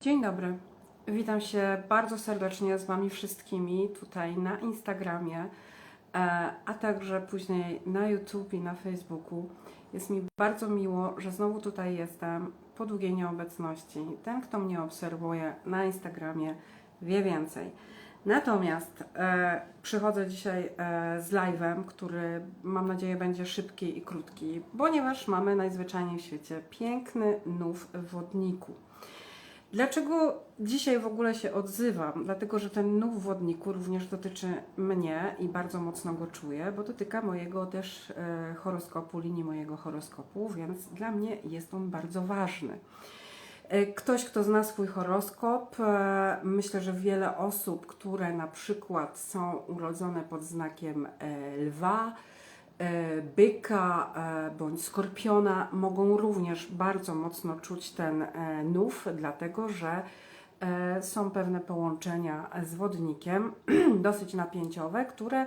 Dzień dobry. Witam się bardzo serdecznie z Wami wszystkimi tutaj na Instagramie, e, a także później na YouTube i na Facebooku. Jest mi bardzo miło, że znowu tutaj jestem po długiej nieobecności. Ten, kto mnie obserwuje na Instagramie, wie więcej. Natomiast e, przychodzę dzisiaj e, z live'em, który mam nadzieję będzie szybki i krótki, ponieważ mamy najzwyczajniej w świecie piękny nów w wodniku. Dlaczego dzisiaj w ogóle się odzywam? Dlatego, że ten nów w wodniku również dotyczy mnie i bardzo mocno go czuję, bo dotyka mojego też e, horoskopu, linii mojego horoskopu, więc dla mnie jest on bardzo ważny. E, Ktoś, kto zna swój horoskop, e, myślę, że wiele osób, które na przykład są urodzone pod znakiem lwa, byka e, bądź skorpiona, mogą również bardzo mocno czuć ten e, nów, dlatego że e, są pewne połączenia z wodnikiem, dosyć napięciowe, które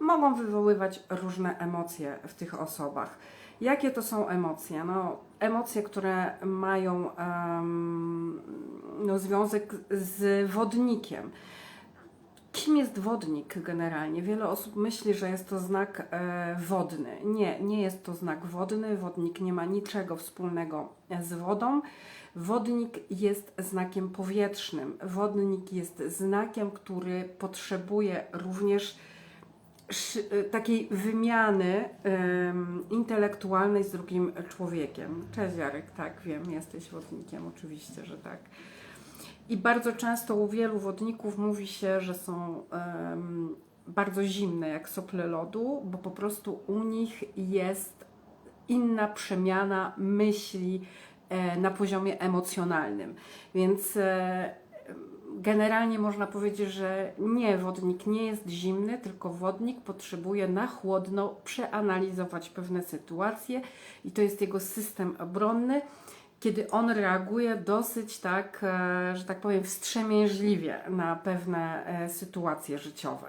mogą wywoływać różne emocje w tych osobach. Jakie to są emocje? No, emocje, które mają em, no, związek z wodnikiem. Kim jest wodnik generalnie? Wiele osób myśli, że jest to znak e, wodny. Nie, nie jest to znak wodny. Wodnik nie ma niczego wspólnego z wodą. Wodnik jest znakiem powietrznym. Wodnik jest znakiem, który potrzebuje również e, takiej wymiany intelektualnej z drugim człowiekiem. Cześć Jarek, tak, wiem, jesteś wodnikiem, oczywiście, że tak. I bardzo często u wielu wodników mówi się, że są em, bardzo zimne jak sople lodu, bo po prostu u nich jest inna przemiana myśli e, na poziomie emocjonalnym. Więc e, generalnie można powiedzieć, że nie, wodnik nie jest zimny, tylko wodnik potrzebuje na chłodno przeanalizować pewne sytuacje i to jest jego system obronny kiedy on reaguje dosyć tak, e, że tak powiem, wstrzemięźliwie na pewne e, sytuacje życiowe.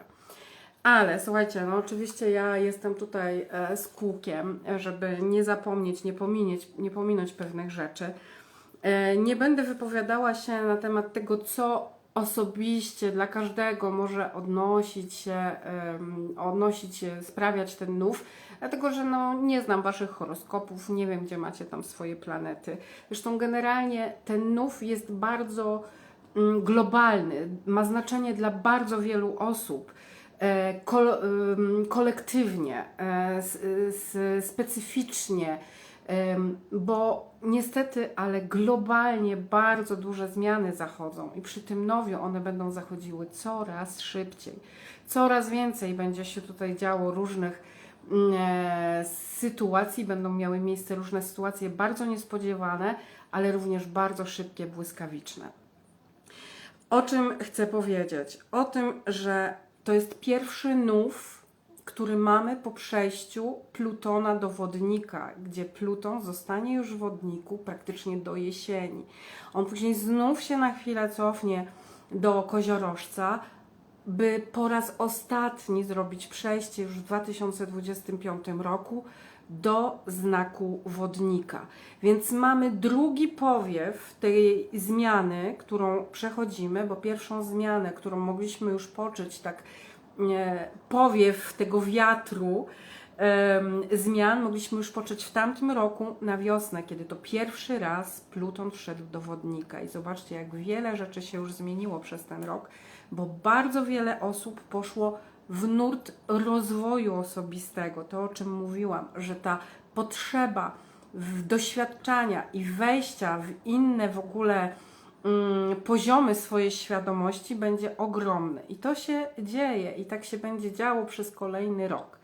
Ale słuchajcie, no oczywiście ja jestem tutaj e, z kółkiem, żeby nie zapomnieć, nie pominieć, nie pominąć pewnych rzeczy. Nie będę wypowiadała się na temat tego, co osobiście dla każdego może odnosić się, odnosić się, sprawiać ten nów, dlatego że no, nie znam Waszych horoskopów, nie wiem, gdzie macie tam swoje planety. Zresztą generalnie ten nów jest bardzo mm, globalny, ma znaczenie dla bardzo wielu osób. E, kolektywnie, e, specyficznie, bo niestety, ale globalnie bardzo duże zmiany zachodzą i przy tym nowiu one będą zachodziły coraz szybciej. Coraz więcej będzie się tutaj działo różnych mm, e, sytuacji, będą miały miejsce różne sytuacje bardzo niespodziewane, ale również bardzo szybkie, błyskawiczne. O czym chcę powiedzieć? O tym, że to jest pierwszy nów, który mamy po przejściu Plutona do wodnika, gdzie Pluton zostanie już w wodniku praktycznie do jesieni. On później znów się na chwilę cofnie do koziorożca, by po raz ostatni zrobić przejście już w 2025 roku do znaku wodnika. Więc mamy drugi powiew tej zmiany, którą przechodzimy, bo pierwszą zmianę, którą mogliśmy już poczuć, tak powiew tego wiatru zmian mogliśmy już poczuć w tamtym roku na wiosnę, kiedy to pierwszy raz Pluton wszedł do wodnika. I zobaczcie, jak wiele rzeczy się już zmieniło przez ten rok, bo bardzo wiele osób poszło w nurt rozwoju osobistego. To, o czym mówiłam, że ta potrzeba doświadczania i wejścia w inne w ogóle poziomy swojej świadomości będzie ogromny. I to się dzieje i tak się będzie działo przez kolejny rok.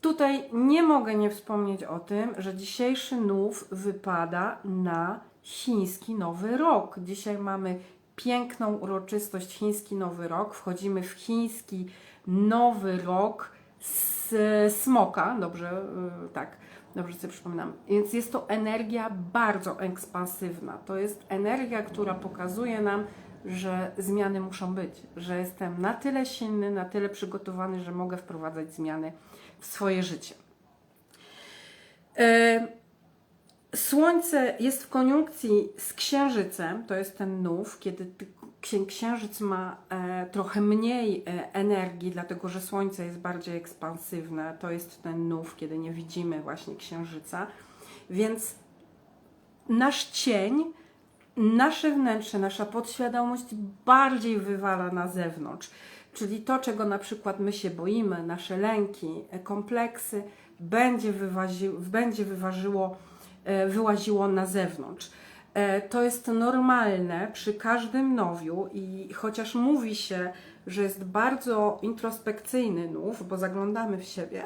Tutaj nie mogę nie wspomnieć o tym, że dzisiejszy nów wypada na chiński Nowy Rok. Dzisiaj mamy piękną uroczystość chiński Nowy Rok. Wchodzimy w chiński Nowy Rok z smoka, dobrze, y, tak, dobrze sobie przypominam. Więc jest to energia bardzo ekspansywna. To jest energia, która pokazuje nam, że zmiany muszą być, że jestem na tyle silny, na tyle przygotowany, że mogę wprowadzać zmiany w swoje życie. E, Słońce jest w koniunkcji z Księżycem, to jest ten nów, kiedy Księżyc ma e, trochę mniej e, energii, dlatego że Słońce jest bardziej ekspansywne. To jest ten nów, kiedy nie widzimy właśnie Księżyca. Więc nasz cień, nasze wnętrze, nasza podświadomość bardziej wywala na zewnątrz. Czyli to, czego na przykład my się boimy, nasze lęki, e, kompleksy, będzie, wywazi, będzie wyważyło, wyłaziło na zewnątrz. E, To jest normalne przy każdym nowiu i chociaż mówi się, że jest bardzo introspekcyjny nów, bo zaglądamy w siebie,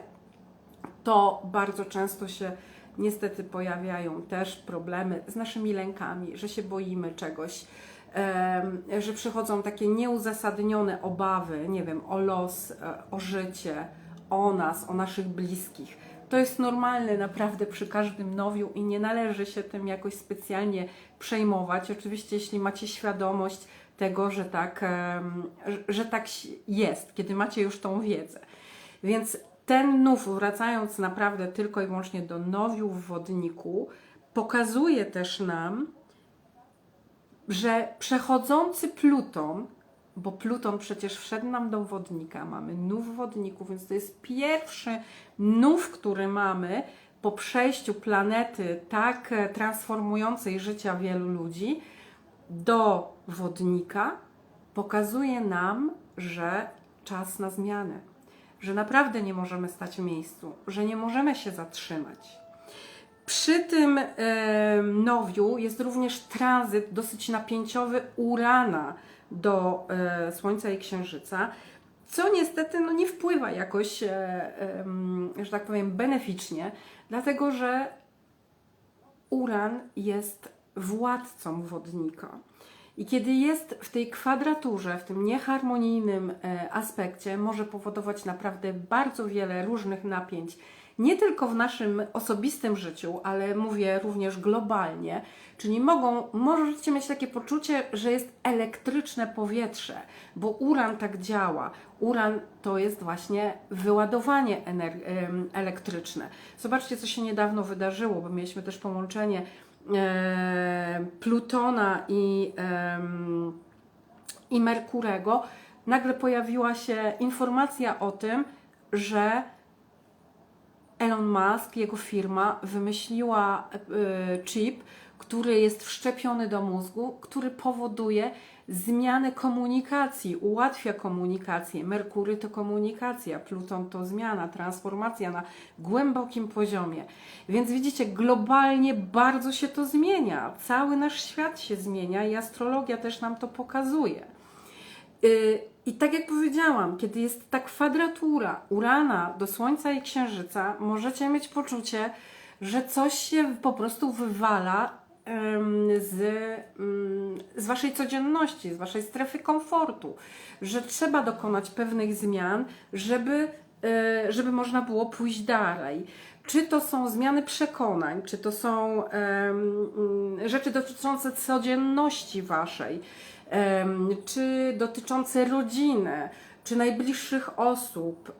to bardzo często się niestety pojawiają też problemy z naszymi lękami, że się boimy czegoś, że przychodzą takie nieuzasadnione obawy, nie wiem, o los, e, o życie, o nas, o naszych bliskich. To jest normalne naprawdę przy każdym nowiu i nie należy się tym jakoś specjalnie przejmować. Oczywiście, jeśli macie świadomość tego, że tak, że tak jest, kiedy macie już tą wiedzę. Więc ten nów, wracając naprawdę tylko i wyłącznie do nowiu w wodniku, pokazuje też nam, że przechodzący Pluton, bo Pluton przecież wszedł nam do wodnika, mamy nów wodniku, więc to jest pierwszy nów, który mamy po przejściu planety tak e, transformującej życia wielu ludzi do wodnika, pokazuje nam, że czas na zmianę, że naprawdę nie możemy stać w miejscu, że nie możemy się zatrzymać. Przy tym e, nowiu jest również tranzyt dosyć napięciowy Urana do e, Słońca i Księżyca, co niestety no, nie wpływa jakoś, e, że tak powiem, beneficznie, dlatego że Uran jest władcą wodnika. I kiedy jest w tej kwadraturze, w tym nieharmonijnym e, aspekcie, może powodować naprawdę bardzo wiele różnych napięć, nie tylko w naszym osobistym życiu, ale mówię również globalnie. Czyli mogą, możecie mieć takie poczucie, że jest elektryczne powietrze, bo uran tak działa. Uran to jest właśnie wyładowanie elektryczne. Zobaczcie, co się niedawno wydarzyło, bo mieliśmy też połączenie e, Plutona i, em, i Merkurego. Nagle pojawiła się informacja o tym, że Elon Musk, jego firma, wymyśliła y, chip, który jest wszczepiony do mózgu, który powoduje zmianę komunikacji, ułatwia komunikację. Merkury to komunikacja, Pluton to zmiana, transformacja na głębokim poziomie. Więc widzicie, globalnie bardzo się to zmienia. Cały nasz świat się zmienia i astrologia też nam to pokazuje. Y, I tak jak powiedziałam, kiedy jest ta kwadratura Urana do Słońca i Księżyca, możecie mieć poczucie, że coś się po prostu wywala z, mm, z waszej codzienności, z waszej strefy komfortu, że trzeba dokonać pewnych zmian, żeby, e, żeby można było pójść dalej. Czy to są zmiany przekonań, czy to są mm, rzeczy dotyczące codzienności waszej, czy dotyczące rodziny, czy najbliższych osób,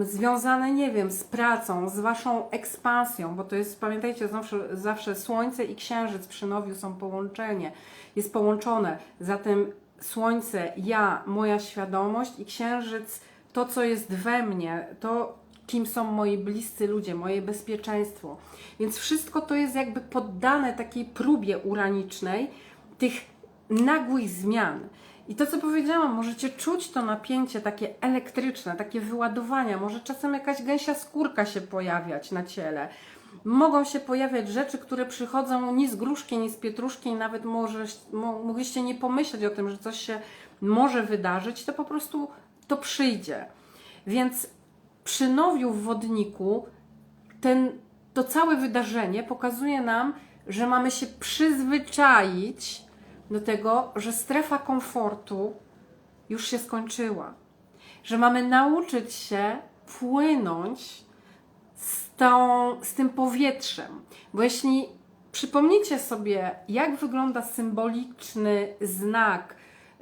związane, nie wiem, z pracą, z waszą ekspansją, bo to jest, pamiętajcie, zawsze, zawsze Słońce i Księżyc przy nowiu są połączenie, jest połączone. Zatem Słońce, ja, moja świadomość i Księżyc, to co jest we mnie, to kim są moi bliscy ludzie, moje bezpieczeństwo. Więc wszystko to jest jakby poddane takiej próbie uranicznej tych nagłych zmian. I to, co powiedziałam, możecie czuć to napięcie takie elektryczne, takie wyładowania, może czasem jakaś gęsia skórka się pojawiać na ciele. Mogą się pojawiać rzeczy, które przychodzą ni z gruszki, ni z pietruszki, i nawet może, mo, mogliście nie pomyśleć o tym, że coś się może wydarzyć, to po prostu to przyjdzie. Więc przy nowiu w wodniku ten, to całe wydarzenie pokazuje nam, że mamy się przyzwyczaić do tego, że strefa komfortu już się skończyła. Że mamy nauczyć się płynąć z, tą, z tym powietrzem. Bo jeśli przypomnicie sobie, jak wygląda symboliczny znak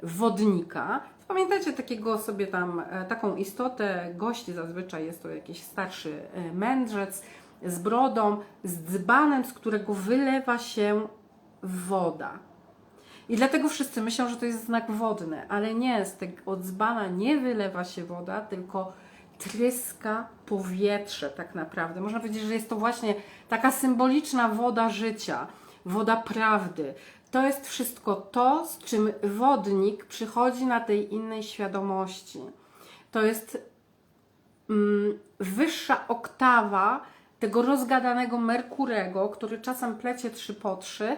wodnika, pamiętacie takiego sobie tam, e, taką istotę, gość zazwyczaj jest to jakiś starszy e, mędrzec, z brodą, z dzbanem, z którego wylewa się woda. I dlatego wszyscy myślą, że to jest znak wodny, ale nie, z tego dzbana nie wylewa się woda, tylko tryska powietrze tak naprawdę. Można powiedzieć, że jest to właśnie taka symboliczna woda życia, woda prawdy. To jest wszystko to, z czym wodnik przychodzi na tej innej świadomości. To jest mm, wyższa oktawa tego rozgadanego Merkurego, który czasem plecie trzy po trzy,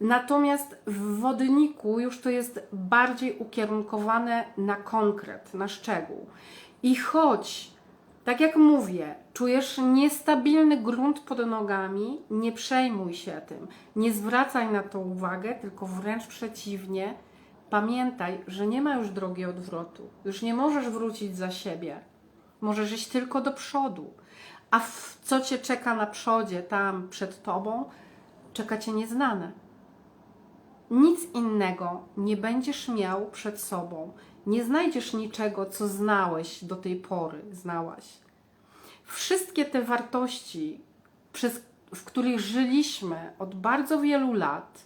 Natomiast w wodniku już to jest bardziej ukierunkowane na konkret, na szczegół. I choć, tak jak mówię, czujesz niestabilny grunt pod nogami, nie przejmuj się tym, nie zwracaj na to uwagę, tylko wręcz przeciwnie, pamiętaj, że nie ma już drogi odwrotu, już nie możesz wrócić za siebie, możesz iść tylko do przodu. A w co cię czeka na przodzie, tam przed tobą, czeka cię nieznane. Nic innego nie będziesz miał przed sobą. Nie znajdziesz niczego, co znałeś do tej pory, znałaś. Wszystkie te wartości, przez, w których żyliśmy od bardzo wielu lat,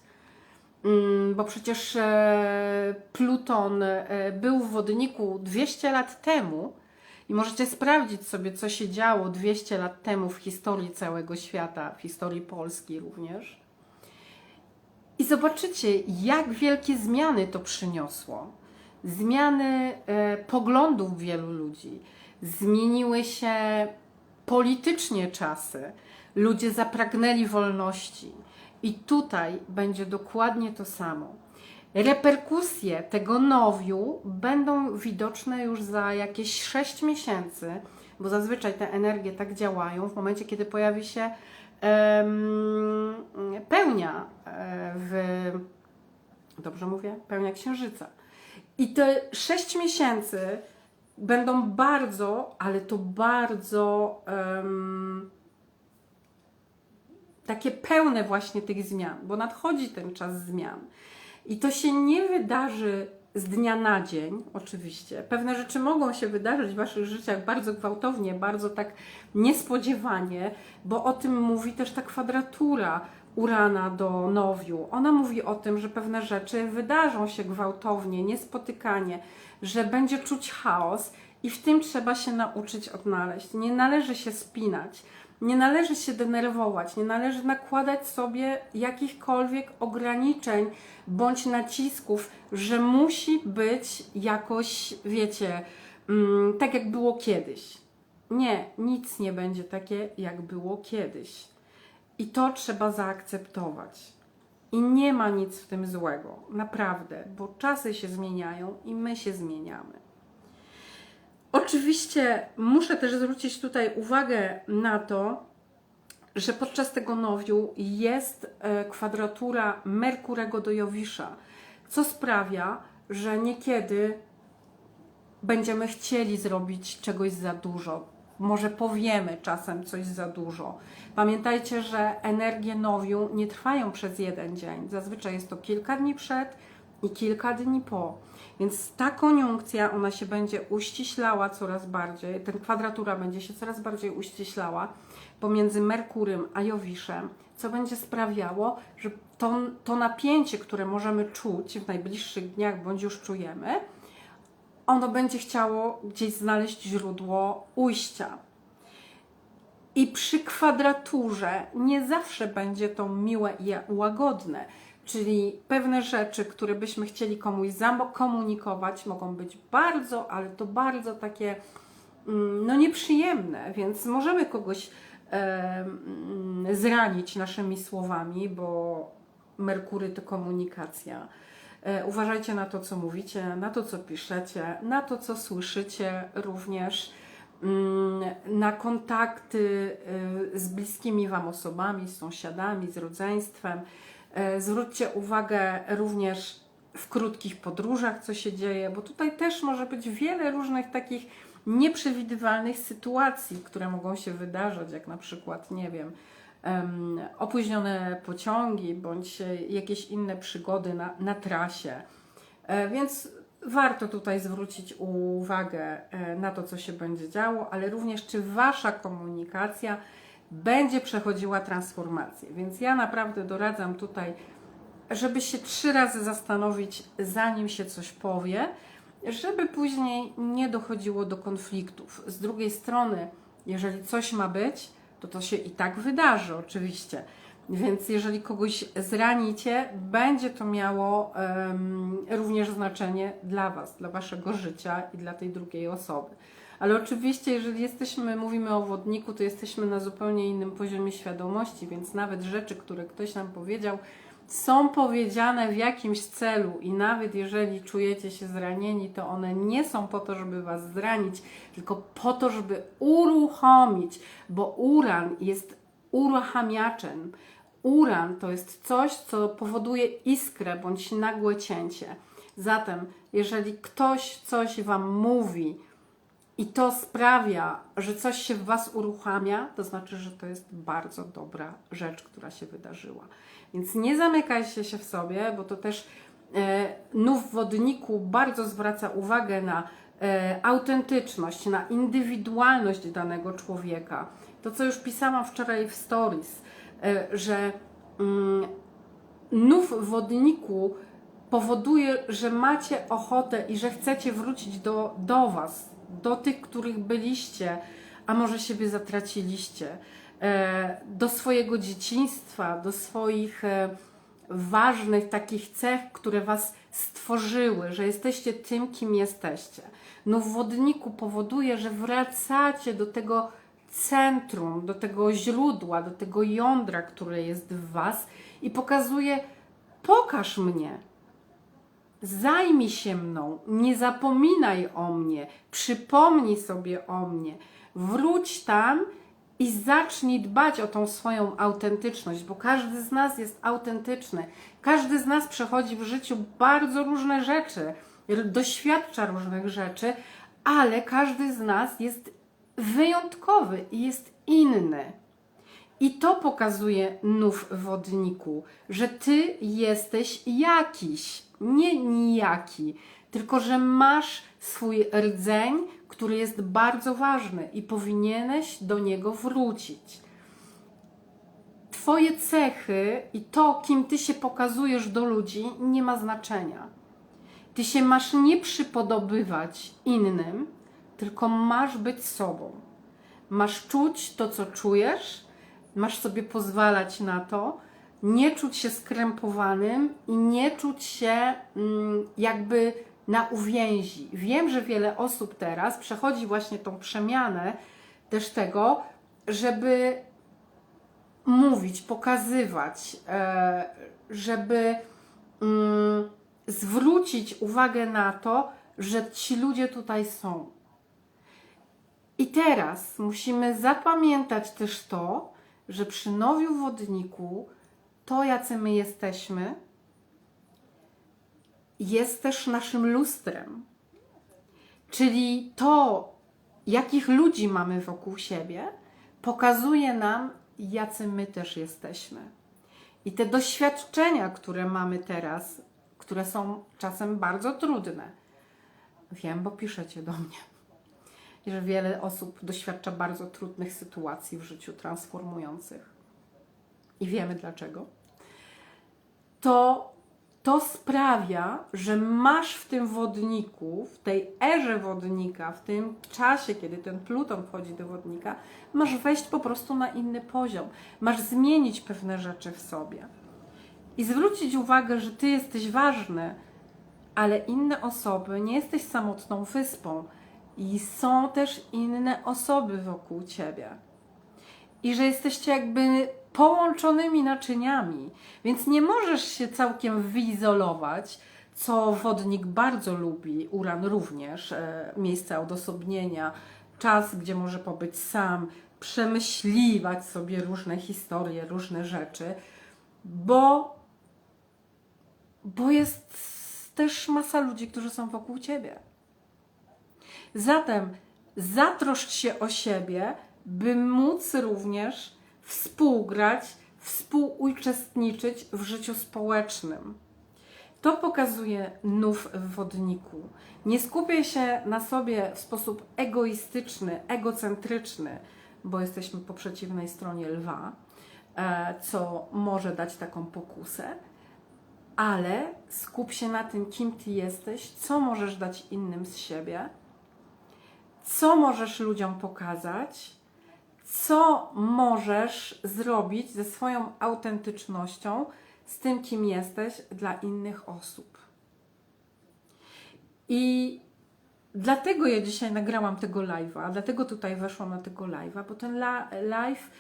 mm, bo przecież e, Pluton e, był w wodniku 200 lat temu, i możecie sprawdzić sobie, co się działo 200 lat temu w historii całego świata, w historii Polski również. I zobaczycie, jak wielkie zmiany to przyniosło. Zmiany e, poglądów wielu ludzi. Zmieniły się politycznie czasy. Ludzie zapragnęli wolności. I tutaj będzie dokładnie to samo. Reperkusje tego nowiu będą widoczne już za jakieś 6 miesięcy, bo zazwyczaj te energie tak działają w momencie, kiedy pojawi się pełnia e, w. Dobrze mówię? Pełnia księżyca. I te 6 miesięcy będą bardzo, ale to bardzo um, takie pełne właśnie tych zmian, bo nadchodzi ten czas zmian. I to się nie wydarzy z dnia na dzień, oczywiście. Pewne rzeczy mogą się wydarzyć w Waszych życiach bardzo gwałtownie, bardzo tak niespodziewanie, bo o tym mówi też ta kwadratura Urana do Nowiu. Ona mówi o tym, że pewne rzeczy wydarzą się gwałtownie, niespotykanie, że będzie czuć chaos i w tym trzeba się nauczyć odnaleźć. Nie należy się spinać. Nie należy się denerwować, nie należy nakładać sobie jakichkolwiek ograniczeń bądź nacisków, że musi być jakoś, wiecie, mm, tak jak było kiedyś. Nie, nic nie będzie takie, jak było kiedyś. I to trzeba zaakceptować. I nie ma nic w tym złego, naprawdę, bo czasy się zmieniają i my się zmieniamy. Oczywiście muszę też zwrócić tutaj uwagę na to, że podczas tego nowiu jest e, kwadratura Merkurego do Jowisza, co sprawia, że niekiedy będziemy chcieli zrobić czegoś za dużo. Może powiemy czasem coś za dużo. Pamiętajcie, że energie nowiu nie trwają przez jeden dzień. Zazwyczaj jest to kilka dni przed i kilka dni po. Więc ta koniunkcja, ona się będzie uściślała coraz bardziej, ten kwadratura będzie się coraz bardziej uściślała pomiędzy Merkurym a Jowiszem, co będzie sprawiało, że to, to napięcie, które możemy czuć w najbliższych dniach, bądź już czujemy, ono będzie chciało gdzieś znaleźć źródło ujścia. I przy kwadraturze nie zawsze będzie to miłe i łagodne Czyli pewne rzeczy, które byśmy chcieli komuś zakomunikować, mogą być bardzo, ale to bardzo takie mm, no nieprzyjemne, więc możemy kogoś e, zranić naszymi słowami, bo Merkury to komunikacja. E, uważajcie na to, co mówicie, na to, co piszecie, na to, co słyszycie również, mm, na kontakty e, z bliskimi Wam osobami, z sąsiadami, z rodzeństwem. E, zwróćcie uwagę również w krótkich podróżach, co się dzieje, bo tutaj też może być wiele różnych takich nieprzewidywalnych sytuacji, które mogą się wydarzać, jak na przykład, nie wiem, opóźnione pociągi bądź jakieś inne przygody na, na trasie. E, więc warto tutaj zwrócić uwagę e, na to, co się będzie działo, ale również czy Wasza komunikacja będzie przechodziła transformację. Więc ja naprawdę doradzam tutaj, żeby się trzy razy zastanowić, zanim się coś powie, żeby później nie dochodziło do konfliktów. Z drugiej strony, jeżeli coś ma być, to to się i tak wydarzy, oczywiście. Więc jeżeli kogoś zranicie, będzie to miało em, również znaczenie dla Was, dla Waszego życia i dla tej drugiej osoby. Ale oczywiście, jeżeli jesteśmy, mówimy o wodniku, to jesteśmy na zupełnie innym poziomie świadomości, więc nawet rzeczy, które ktoś nam powiedział, są powiedziane w jakimś celu i nawet jeżeli czujecie się zranieni, to one nie są po to, żeby was zranić, tylko po to, żeby uruchomić, bo uran jest uruchamiaczem. Uran to jest coś, co powoduje iskrę bądź nagłe cięcie. Zatem, jeżeli ktoś coś wam mówi, i to sprawia, że coś się w Was uruchamia, to znaczy, że to jest bardzo dobra rzecz, która się wydarzyła. Więc nie zamykajcie się w sobie, bo to też e, nów wodniku bardzo zwraca uwagę na e, autentyczność, na indywidualność danego człowieka. To, co już pisałam wczoraj w stories, e, że mm, nów wodniku powoduje, że macie ochotę i że chcecie wrócić do, do Was, do tych, których byliście, a może siebie zatraciliście, e, do swojego dzieciństwa, do swoich e, ważnych takich cech, które Was stworzyły, że jesteście tym, kim jesteście. No w wodniku powoduje, że wracacie do tego centrum, do tego źródła, do tego jądra, które jest w Was i pokazuje, pokaż mnie, Zajmij się mną, nie zapominaj o mnie, przypomnij sobie o mnie, wróć tam i zacznij dbać o tą swoją autentyczność, bo każdy z nas jest autentyczny. Każdy z nas przechodzi w życiu bardzo różne rzeczy, doświadcza różnych rzeczy, ale każdy z nas jest wyjątkowy i jest inny. I to pokazuje nów wodniku, że ty jesteś jakiś, nie nijaki, tylko że masz swój rdzeń, który jest bardzo ważny i powinieneś do niego wrócić. Twoje cechy i to, kim ty się pokazujesz do ludzi, nie ma znaczenia. Ty się masz nie przypodobywać innym, tylko masz być sobą. Masz czuć to, co czujesz, masz sobie pozwalać na to, nie czuć się skrępowanym i nie czuć się mm, jakby na uwięzi. Wiem, że wiele osób teraz przechodzi właśnie tą przemianę też tego, żeby mówić, pokazywać, e, żeby mm, zwrócić uwagę na to, że ci ludzie tutaj są. I teraz musimy zapamiętać też to, że przy nowiu wodniku to, jacy my jesteśmy, jest też naszym lustrem. Czyli to, jakich ludzi mamy wokół siebie, pokazuje nam, jacy my też jesteśmy. I te doświadczenia, które mamy teraz, które są czasem bardzo trudne, wiem, bo piszecie do mnie, że wiele osób doświadcza bardzo trudnych sytuacji w życiu transformujących. I wiemy dlaczego to to sprawia, że masz w tym wodniku, w tej erze wodnika, w tym czasie, kiedy ten Pluton wchodzi do wodnika, masz wejść po prostu na inny poziom. Masz zmienić pewne rzeczy w sobie. I zwrócić uwagę, że ty jesteś ważny, ale inne osoby, nie jesteś samotną wyspą i są też inne osoby wokół ciebie. I że jesteście jakby połączonymi naczyniami, więc nie możesz się całkiem wyizolować, co wodnik bardzo lubi, uran również, e, miejsce odosobnienia, czas, gdzie może pobyć sam, przemyśliwać sobie różne historie, różne rzeczy, bo, bo jest też masa ludzi, którzy są wokół ciebie. Zatem zatroszcz się o siebie, by móc również współgrać, współuczestniczyć w życiu społecznym. To pokazuje nów w wodniku. Nie skupiaj się na sobie w sposób egoistyczny, egocentryczny, bo jesteśmy po przeciwnej stronie lwa, e, co może dać taką pokusę, ale skup się na tym, kim ty jesteś, co możesz dać innym z siebie, co możesz ludziom pokazać, co możesz zrobić ze swoją autentycznością, z tym, kim jesteś dla innych osób. I dlatego ja dzisiaj nagrałam tego live'a, dlatego tutaj weszłam na tego live'a, bo ten live,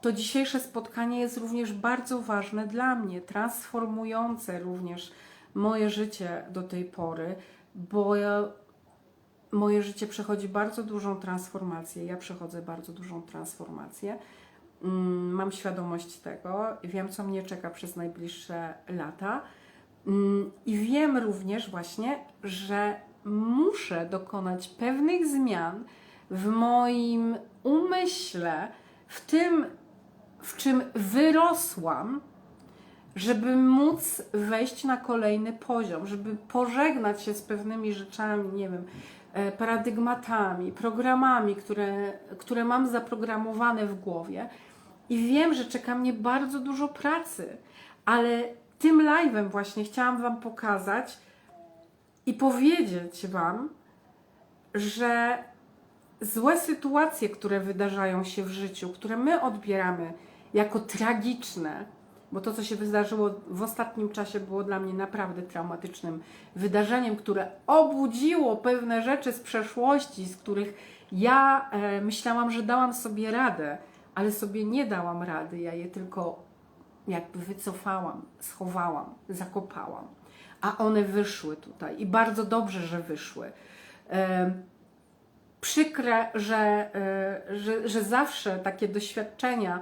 to dzisiejsze spotkanie jest również bardzo ważne dla mnie, transformujące również moje życie do tej pory, bo ja, moje życie przechodzi bardzo dużą transformację, ja przechodzę bardzo dużą transformację. Mm, Mam świadomość tego, wiem, co mnie czeka przez najbliższe lata. Mm, I wiem również właśnie, że muszę dokonać pewnych zmian w moim umyśle, w tym, w czym wyrosłam, żeby móc wejść na kolejny poziom, żeby pożegnać się z pewnymi rzeczami, nie wiem, paradygmatami, programami, które, które mam zaprogramowane w głowie. I wiem, że czeka mnie bardzo dużo pracy, ale tym live'em właśnie chciałam Wam pokazać i powiedzieć Wam, że złe sytuacje, które wydarzają się w życiu, które my odbieramy jako tragiczne, bo to, co się wydarzyło w ostatnim czasie, było dla mnie naprawdę traumatycznym wydarzeniem, które obudziło pewne rzeczy z przeszłości, z których ja e, myślałam, że dałam sobie radę, ale sobie nie dałam rady. Ja je tylko jakby wycofałam, schowałam, zakopałam. A one wyszły tutaj i bardzo dobrze, że wyszły. E, przykre, że, e, że, że zawsze takie doświadczenia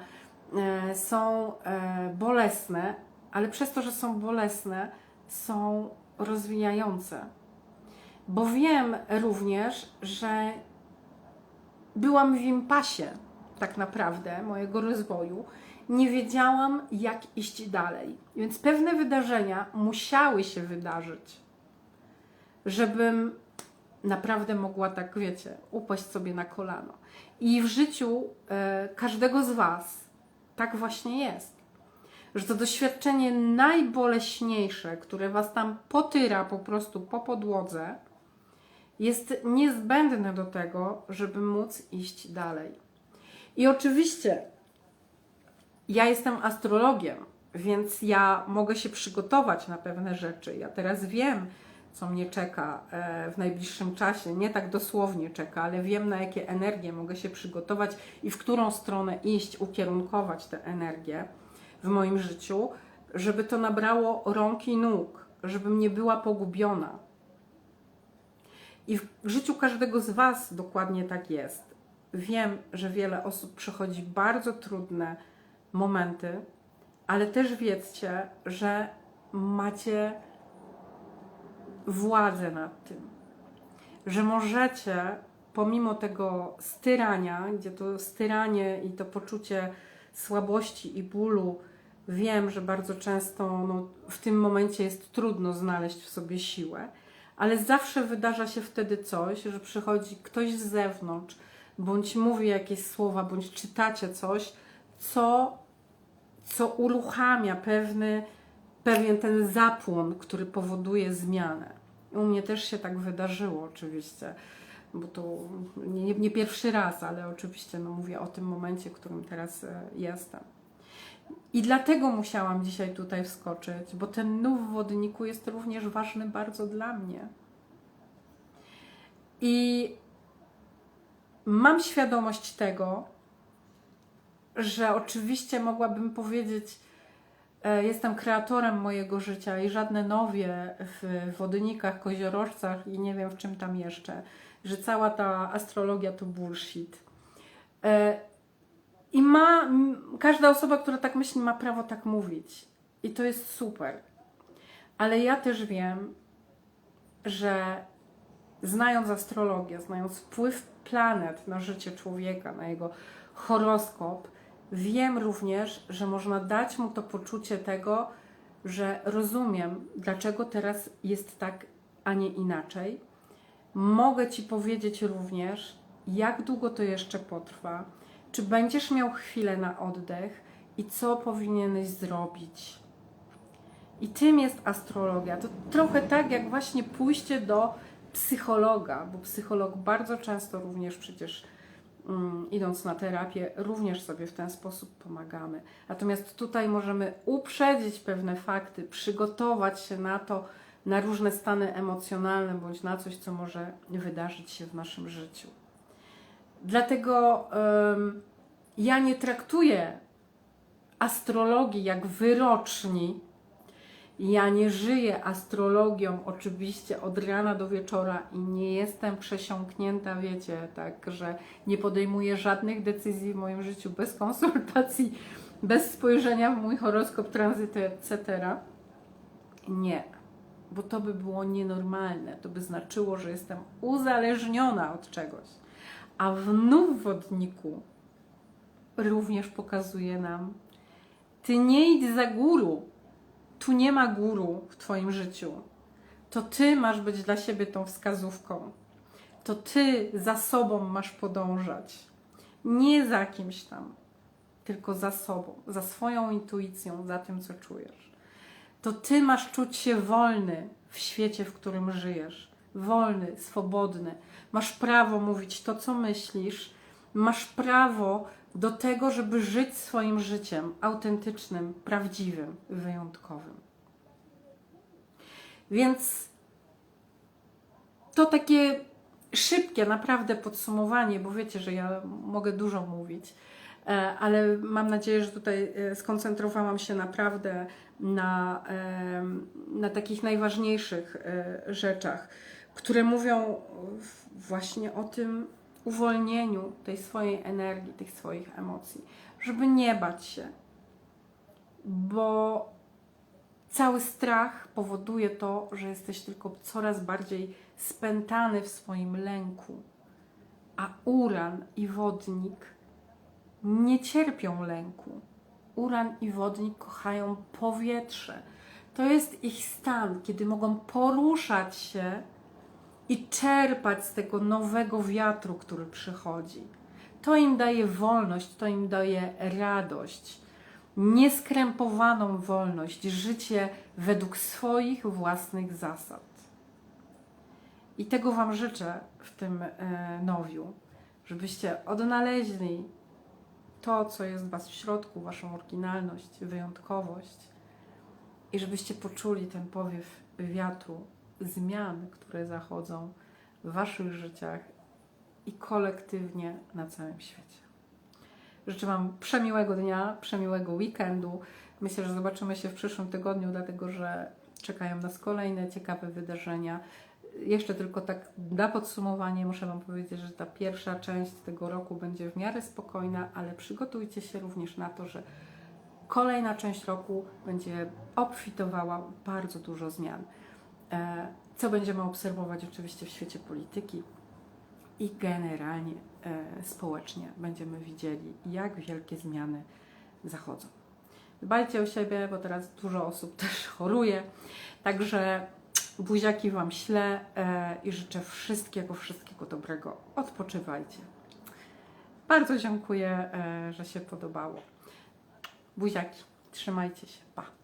są e, bolesne, ale przez to, że są bolesne, są rozwijające. Bo wiem również, że byłam w impasie tak naprawdę mojego rozwoju. Nie wiedziałam, jak iść dalej. Więc pewne wydarzenia musiały się wydarzyć, żebym naprawdę mogła tak, wiecie, upaść sobie na kolano. I w życiu e, każdego z Was tak właśnie jest. Że to doświadczenie najboleśniejsze, które Was tam potyra po prostu po podłodze, jest niezbędne do tego, żeby móc iść dalej. I oczywiście ja jestem astrologiem, więc ja mogę się przygotować na pewne rzeczy. Ja teraz wiem, co mnie czeka e, w najbliższym czasie. Nie tak dosłownie czeka, ale wiem, na jakie energie mogę się przygotować i w którą stronę iść, ukierunkować tę energię w moim życiu, żeby to nabrało rąk i nóg, żebym nie była pogubiona. I w życiu każdego z Was dokładnie tak jest. Wiem, że wiele osób przechodzi bardzo trudne momenty, ale też wiedzcie, że macie władzę nad tym. Że możecie, pomimo tego styrania, gdzie to styranie i to poczucie słabości i bólu, wiem, że bardzo często no, w tym momencie jest trudno znaleźć w sobie siłę, ale zawsze wydarza się wtedy coś, że przychodzi ktoś z zewnątrz, bądź mówi jakieś słowa, bądź czytacie coś, co, co uruchamia pewny, pewien ten zapłon, który powoduje zmianę. U mnie też się tak wydarzyło, oczywiście, bo to nie, nie pierwszy raz, ale oczywiście no, mówię o tym momencie, w którym teraz e, jestem. I dlatego musiałam dzisiaj tutaj wskoczyć, bo ten nów w wodniku jest również ważny bardzo dla mnie. I mam świadomość tego, że oczywiście mogłabym powiedzieć, jestem kreatorem mojego życia i żadne nowie w wodnikach, koziorożcach i nie wiem w czym tam jeszcze, że cała ta astrologia to bullshit. E, I ma, każda osoba, która tak myśli, ma prawo tak mówić. I to jest super. Ale ja też wiem, że znając astrologię, znając wpływ planet na życie człowieka, na jego horoskop, wiem również, że można dać mu to poczucie tego, że rozumiem, dlaczego teraz jest tak, a nie inaczej. Mogę Ci powiedzieć również, jak długo to jeszcze potrwa, Czy będziesz miał chwilę na oddech i co powinieneś zrobić? I tym jest astrologia. To trochę tak jak właśnie pójście do psychologa, bo psycholog bardzo często również przecież idąc na terapię, również sobie w ten sposób pomagamy. Natomiast tutaj możemy uprzedzić pewne fakty, przygotować się na to, na różne stany emocjonalne bądź na coś, co może wydarzyć się w naszym życiu. Dlatego em, ja nie traktuję astrologii jak wyroczni. Ja nie żyję astrologią oczywiście od rana do wieczora i nie jestem przesiąknięta, wiecie, tak, że nie podejmuję żadnych decyzji w moim życiu bez konsultacji, bez spojrzenia w mój horoskop, tranzyty, etc. Nie, bo to by było nienormalne. To by znaczyło, że jestem uzależniona od czegoś. A wnów wodniku również pokazuje nam, ty nie idź za guru. Tu nie ma guru w Twoim życiu. To Ty masz być dla siebie tą wskazówką. To Ty za sobą masz podążać. Nie za kimś tam, tylko za sobą, za swoją intuicją, za tym, co czujesz. To Ty masz czuć się wolny w świecie, w którym żyjesz. Wolny, swobodny. Masz prawo mówić to, co myślisz. Masz prawo do tego, żeby żyć swoim życiem autentycznym, prawdziwym, wyjątkowym. Więc to takie szybkie, naprawdę podsumowanie, bo wiecie, że ja mogę dużo mówić, e, ale mam nadzieję, że tutaj e, skoncentrowałam się naprawdę na, e, na takich najważniejszych rzeczach, które mówią właśnie o tym, uwolnieniu tej swojej energii, tych swoich emocji, żeby nie bać się, bo cały strach powoduje to, że jesteś tylko coraz bardziej spętany w swoim lęku, a uran i wodnik nie cierpią lęku. Uran i wodnik kochają powietrze. To jest ich stan, kiedy mogą poruszać się i czerpać z tego nowego wiatru, który przychodzi. To im daje wolność, to im daje radość, nieskrępowaną wolność, życie według swoich własnych zasad. I tego Wam życzę w tym e, nowiu, żebyście odnaleźli to, co jest w Was w środku, Waszą oryginalność, wyjątkowość i żebyście poczuli ten powiew wiatru zmian, które zachodzą w Waszych życiach i kolektywnie na całym świecie. Życzę Wam przemiłego dnia, przemiłego weekendu. Myślę, że zobaczymy się w przyszłym tygodniu, dlatego że czekają nas kolejne ciekawe wydarzenia. Jeszcze tylko tak na podsumowanie muszę Wam powiedzieć, że ta pierwsza część tego roku będzie w miarę spokojna, ale przygotujcie się również na to, że kolejna część roku będzie obfitowała bardzo dużo zmian. E, co będziemy obserwować oczywiście w świecie polityki i generalnie e, społecznie będziemy widzieli, jak wielkie zmiany zachodzą. Dbajcie o siebie, bo teraz dużo osób też choruje. Także buziaki Wam ślę e, i życzę wszystkiego, wszystkiego dobrego. Odpoczywajcie. Bardzo dziękuję, że się podobało. Buziaki, trzymajcie się. Pa.